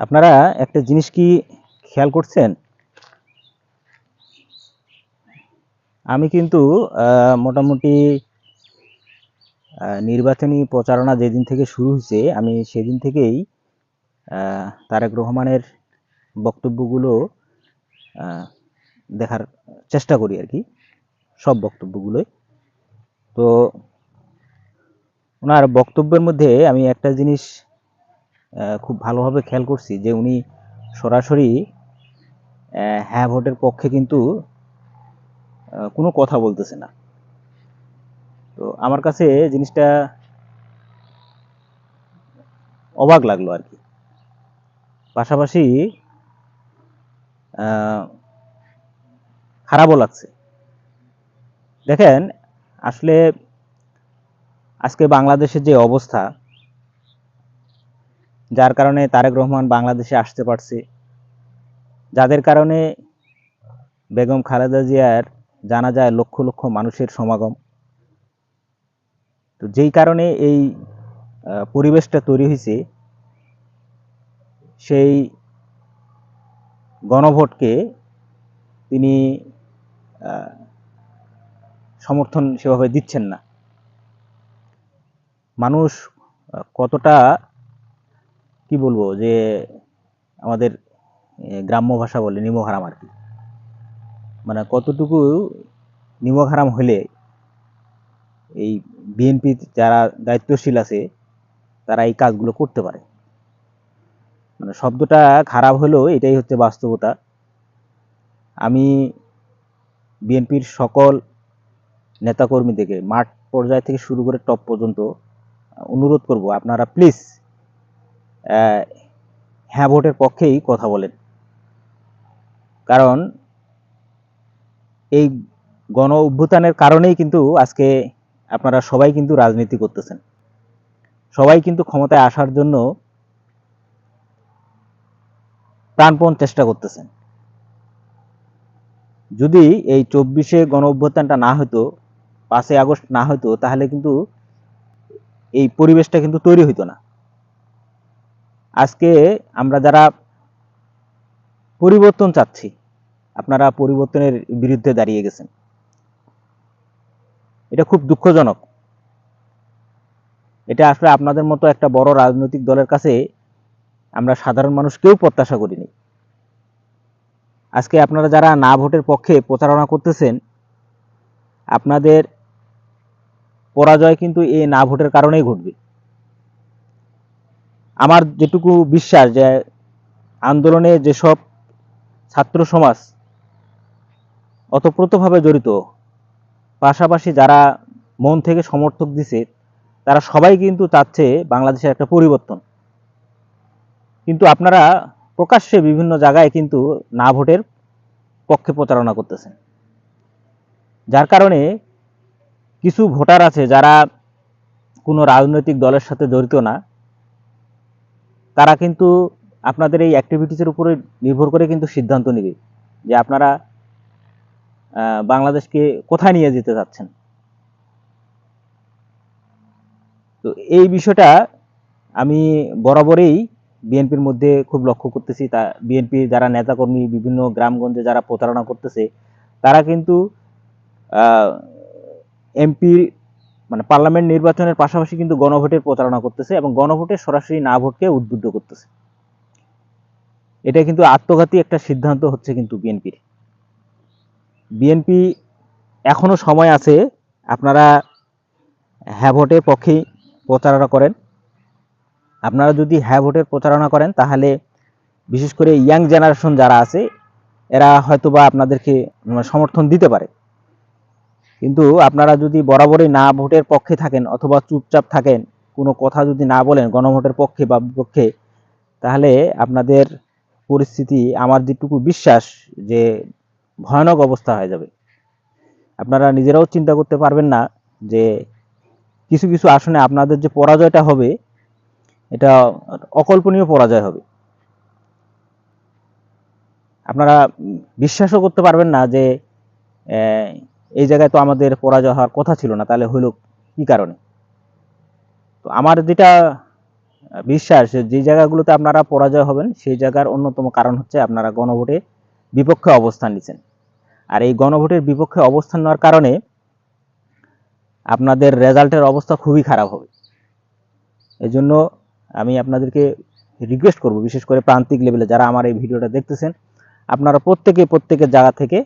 আপনারা একটা জিনিস কি খেয়াল করছেন? আমি কিন্তু মোটামুটি নির্বাচনী প্রচারণা যেদিন থেকে শুরু হয়েছে, আমি সেদিন থেকেই তারেক রহমানের বক্তব্যগুলো দেখার চেষ্টা করি আর কি, সব বক্তব্যগুলোই। তো, ওনার বক্তব্যের মধ্যে আমি একটা জিনিস খুব ভালোভাবে খেয়াল করছি যে উনি সরাসরি হ্যাঁ ভোটের পক্ষে কিন্তু কোনো কথা বলতেছে না। তো আমার কাছে জিনিসটা অবাক লাগল আর কি। পাশাপাশি খারাপও লাগছে। দেখেন, আসলে আজকে বাংলাদেশের যে অবস্থা যার কারণে তারেক রহমান বাংলাদেশে আসতে পারছে। যাদের কারণে বেগম খালেদা জিয়ার জানা যায় লক্ষ লক্ষ মানুষের সমাগম। তো যেই কারণে এই পরিবেশটা তৈরি হয়েছে, সেই গণভোটকে তিনি সমর্থন সেভাবে দিচ্ছেন না। মানুষ কতটা কি বলব যে আমাদের গ্রাম্য ভাষা বলে নিমহারাম আর কি। মানে কতটুকু নিমহারাম হলে এই বিএনপি যারা দায়িত্বশীল আছে, তারা এই কাজগুলো করতে পারে। মানে শব্দটা খারাপ হলেও এটাই হচ্ছে বাস্তবতা। আমি বিএনপির সকল নেতাকর্মী থেকে মাঠ পর্যায় থেকে শুরু করে টপ পর্যন্ত অনুরোধ করব, আপনারা প্লিজ হ্যাঁ ভোটের পক্ষেই কথা বলেন। কারণ এই গণ অভ্যুত্থানের কারণেই কিন্তু আজকে আপনারা সবাই কিন্তু রাজনীতি করতেছেন। সবাই কিন্তু ক্ষমতায় আসার জন্য প্রাণপণ চেষ্টা করতেছেন। যদি এই চব্বিশে গণ অভ্যুত্থানটা না হতো পাঁচই আগস্ট না হতো তাহলে কিন্তু এই পরিবেশটা কিন্তু তৈরি হতো না। আজকে আমরা যারা পরিবর্তন চাচ্ছি, আপনারা পরিবর্তনের বিরুদ্ধে দাঁড়িয়ে গেছেন। এটা খুব দুঃখজনক। এটা আসলে আপনাদের মতো একটা বড় রাজনৈতিক দলের কাছে আমরা সাধারণ মানুষ কেউ প্রত্যাশা করিনি। আজকে আপনারা যারা না ভোটের পক্ষে প্রচারণা করতেছেন, আপনাদের পরাজয় কিন্তু এই না ভোটের কারণেই ঘটবে। আমার যেটুকু বিশ্বাস যে আন্দোলনে যেসব ছাত্র সমাজ অতপ্রতভাবে জড়িত, পাশাপাশি যারা মন থেকে সমর্থক দিছে, তারা সবাই কিন্তু চাচ্ছে বাংলাদেশের একটা পরিবর্তন। কিন্তু আপনারা প্রকাশ্যে বিভিন্ন জায়গায় কিন্তু না ভোটের পক্ষে প্রচারণা করতেছেন। যার কারণে কিছু ভোটার আছে যারা কোনো রাজনৈতিক দলের সাথে জড়িত না তারা কিন্তু আপনাদের এই অ্যাক্টিভিটিসের উপরে নির্ভর করে কিন্তু সিদ্ধান্ত নেবে যে আপনারা বাংলাদেশকে কোথায় নিয়ে যেতে চাচ্ছেন তো এই বিষয়টা আমি বরাবরই বিএনপির মধ্যে খুব লক্ষ্য করতেছি। তা, বিএনপি যারা নেতাকর্মী, বিভিন্ন গ্রামগঞ্জে যারা প্রতারণা করতেছে, তারা কিন্তু এমপি মানে পার্লামেন্ট নির্বাচনের পাশাপাশি কিন্তু গণভোটের প্রতারণা করতেছে এবং গণভোটে সরাসরি না ভোটকে উদ্বুদ্ধ করতেছে। এটা কিন্তু আত্মঘাতী একটা সিদ্ধান্ত হচ্ছে কিন্তু বিএনপির বিএনপি এখনও সময় আছে আপনারা হ্যাঁ ভোটের পক্ষেই প্রচারণা করেন। আপনারা যদি হ্যাঁ ভোটের প্রচারণা করেন তাহলে বিশেষ করে ইয়াং জেনারেশন যারা আছে, এরা হয়তোবা আপনাদেরকে মানে সমর্থন দিতে পারে। কিন্তু আপনারা যদি বরাবরই না ভোটের পক্ষে থাকেন অথবা চুপচাপ থাকেন, কোনো কথা যদি না বলেন গণভোটের পক্ষে বা বিপক্ষে, তাহলে আপনাদের পরিস্থিতি আমার যেটুকু বিশ্বাস যে ভয়ানক অবস্থা হয়ে যাবে। আপনারা নিজেরাও চিন্তা করতে পারবেন না যে কিছু কিছু আসনে আপনাদের যে পরাজয়টা হবে, এটা অকল্পনীয় পরাজয় হবে। আপনারা বিশ্বাসও করতে পারবেন না যে এই জায়গায় তো আমাদের পরাজয় হওয়ার কথা ছিল না, তাহলে হইল কি কারণে? তো আমার যেটা বিশ্বাস যে জায়গাগুলোতে আপনারা পরাজয় হবেন, সেই জায়গার অন্যতম কারণ হচ্ছে আপনারা গণভোটে বিপক্ষে অবস্থান নিচ্ছেন। আর এই গণভোটের বিপক্ষে অবস্থান নেওয়ার কারণে আপনাদের রেজাল্টের অবস্থা খুবই খারাপ হবে। এই জন্য আমি আপনাদেরকে রিকোয়েস্ট করব, বিশেষ করে প্রান্তিক লেভেলে যারা আমার এই ভিডিওটা দেখতেছেন, আপনারা প্রত্যেকে প্রত্যেকের জায়গা থেকে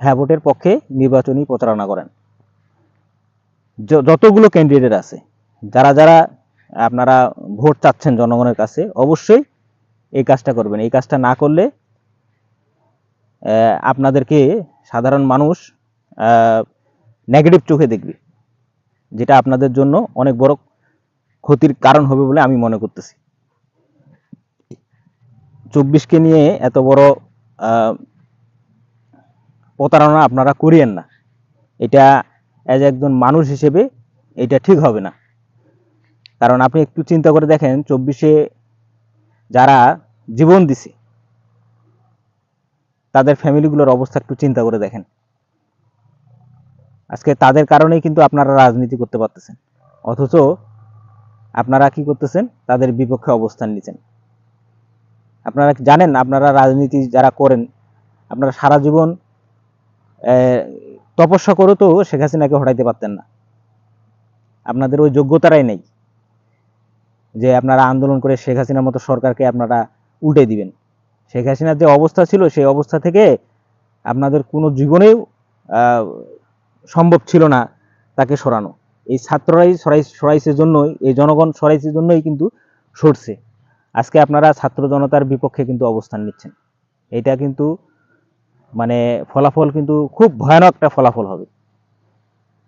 হ্যাঁ ভোটের পক্ষে নির্বাচনী প্রচারণা করেন। যতগুলো ক্যান্ডিডেট আছে, যারা যারা আপনারা ভোট চাচ্ছেন জনগণের কাছে, অবশ্যই এই কাজটা করবেন। এই কাজটা না করলে আপনাদেরকে সাধারণ মানুষ নেগেটিভ চোখে দেখবে, যেটা আপনাদের জন্য অনেক বড় ক্ষতির কারণ হবে বলে আমি মনে করতেছি। চব্বিশকে নিয়ে এত বড় প্রতারণা আপনারা করিয়েন না। এটা অ্যাজ একজন মানুষ হিসেবে এটা ঠিক হবে না। কারণ আপনি একটু চিন্তা করে দেখেন, চব্বিশে যারা জীবন দিছে, তাদের ফ্যামিলিগুলোর অবস্থা একটু চিন্তা করে দেখেন। আজকে তাদের কারণেই কিন্তু আপনারা রাজনীতি করতে পারতেছেন। অথচ আপনারা কি করতেছেন? তাদের বিপক্ষে অবস্থান নিচ্ছেন আপনারা জানেন? আপনারা রাজনীতি যারা করেন, আপনারা সারা জীবন তপস্যা করে তো, শেখ হাসিনাকে হটাইতে পারতেন না। আপনাদের ওই যোগ্যতারাই নেই যে আপনারা আন্দোলন করে শেখ হাসিনার মতো সরকারকে আপনারা উল্টে দিবেন। শেখ হাসিনার যে অবস্থা ছিল, সেই অবস্থা থেকে আপনাদের কোনো জীবনেও সম্ভব ছিল না তাকে সরানো। এই ছাত্ররাই সরাই সরাইছের জন্যই, এই জনগণ সরাইছের জন্যই কিন্তু সরছে। আজকে আপনারা ছাত্র জনতার বিপক্ষে কিন্তু অবস্থান নিচ্ছেন। এটা কিন্তু মানে ফলাফল কিন্তু খুব ভয়ানক একটা ফলাফল হবে।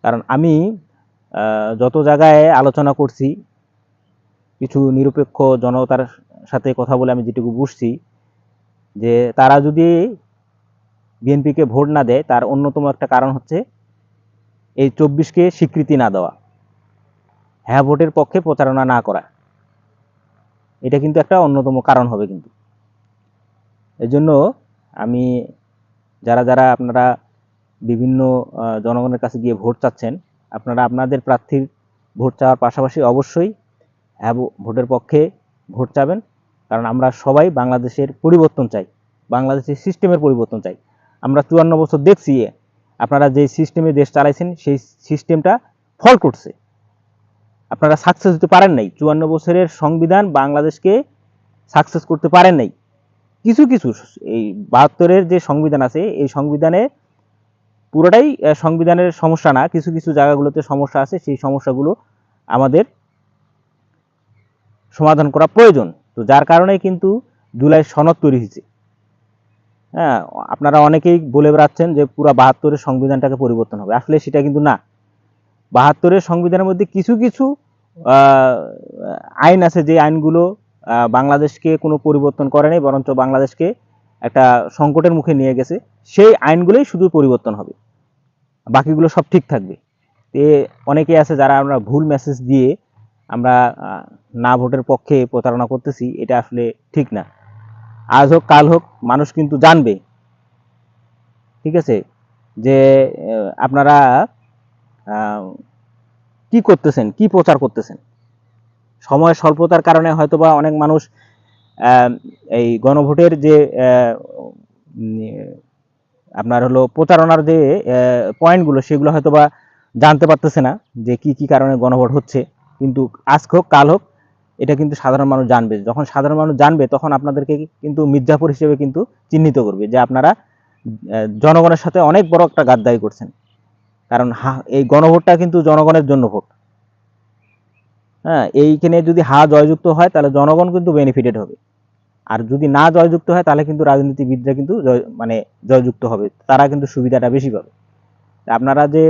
কারণ আমি যত জায়গায় আলোচনা করছি, কিছু নিরপেক্ষ জনতার সাথে কথা বলে আমি যেটুকু বুঝছি, যে তারা যদি বিএনপিকে ভোট না দেয়, তার অন্যতম একটা কারণ হচ্ছে এই চব্বিশকে স্বীকৃতি না দেওয়া। হ্যাঁ ভোটের পক্ষে প্রচারণা না করা। এটা কিন্তু একটা অন্যতম কারণ হবে কিন্তু। এজন্য আমি যারা যারা আপনারা বিভিন্ন জনগণের কাছে গিয়ে ভোট চাচ্ছেন, আপনারা আপনাদের প্রার্থীর ভোট চাওয়ার পাশাপাশি অবশ্যই হ্যাঁ ভোটের পক্ষে ভোট চাবেন। কারণ আমরা সবাই বাংলাদেশের পরিবর্তন চাই, বাংলাদেশের সিস্টেমের পরিবর্তন চাই। আমরা চুয়ান্ন বছর দেখছি আপনারা যে সিস্টেমে দেশ চালাইছেন, সেই সিস্টেমটা ফল করছে। আপনারা সাকসেস হতে পারেন নাই, চুয়ান্ন বছরের সংবিধান বাংলাদেশকে সাকসেস করতে পারেন নাই। কিছু কিছু, এই বাহাত্তরের যে সংবিধান আছে, এই সংবিধানে পুরোটাই সংবিধানের সমস্যা না, কিছু কিছু জায়গাগুলোতে সমস্যা আছে, সেই সমস্যাগুলো আমাদের সমাধান করা প্রয়োজন। তো যার কারণে কিন্তু জুলাই সনদ তৈরি হয়েছে। হ্যাঁ আপনারা অনেকেই বলে বেড়াচ্ছেন যে পুরো বাহাত্তরের সংবিধানটাকে পরিবর্তন হবে। আসলে সেটা কিন্তু না। বাহাত্তরের সংবিধানের মধ্যে কিছু কিছু আইন আছে, যে আইনগুলো বাংলাদেশকে কোনো পরিবর্তন করে নাই, বরঞ্চ বাংলাদেশকে একটা সংকটের মুখে নিয়ে গেছে। সেই আইনগুলোই শুধু পরিবর্তন হবে। বাকিগুলো সব ঠিক থাকবে। এ অনেকে আছে যারা আমরা ভুল মেসেজ দিয়ে আমরা না ভোটের পক্ষে প্রতারণা করতেছি, এটা আসলে ঠিক না। আজ হোক, কাল হোক, মানুষ কিন্তু জানবে। ঠিক আছে? যে আপনারা কি করতেছেন, কি প্রচার করতেছেন? সময় স্বল্পতার কারণে হয়তোবা অনেক মানুষ এই গণভোটের যে আপনার হলো প্রচারণার যে পয়েন্টগুলো সেগুলো হয়তোবা জানতে পারতেছে না যে কি কি কারণে গণভোট হচ্ছে। কিন্তু আজকে হোক, কাল হোক, এটা কিন্তু সাধারণ মানুষ জানবে। যখন সাধারণ মানুষ জানবে, তখন আপনাদেরকে কিন্তু মির্জাপুর হিসেবে কিন্তু চিহ্নিত করবে যে আপনারা জনগণের সাথে অনেক বড় একটা গাদ্দারি করছেন। কারণ এই গণভোটটা কিন্তু জনগণের জন্য ভোট। হ্যাঁ এইখানে যদি হা জয়যুক্ত হয়, তাহলে জনগণ কিন্তু বেনিফিটেড হবে। আর যদি না জয়যুক্ত হয়, তাহলে কিন্তু রাজনীতিবিদরা কিন্তু জয় মানে জয়যুক্ত হবে। তারা কিন্তু সুবিধাটা বেশি পাবে। আপনারা যে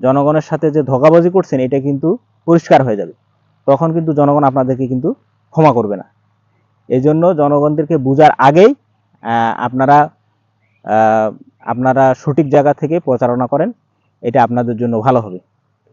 জনগণের সাথে যে ধোকাবাজি করছেন, এটা কিন্তু পরিষ্কার হয়ে যাবে। তখন কিন্তু জনগণ আপনাদেরকে কিন্তু ক্ষমা করবে না। এই জন্য জনগণদেরকে বোঝার আগেই আপনারা আপনারা সঠিক জায়গা থেকে প্রচারণা করেন। এটা আপনাদের জন্য ভালো হবে।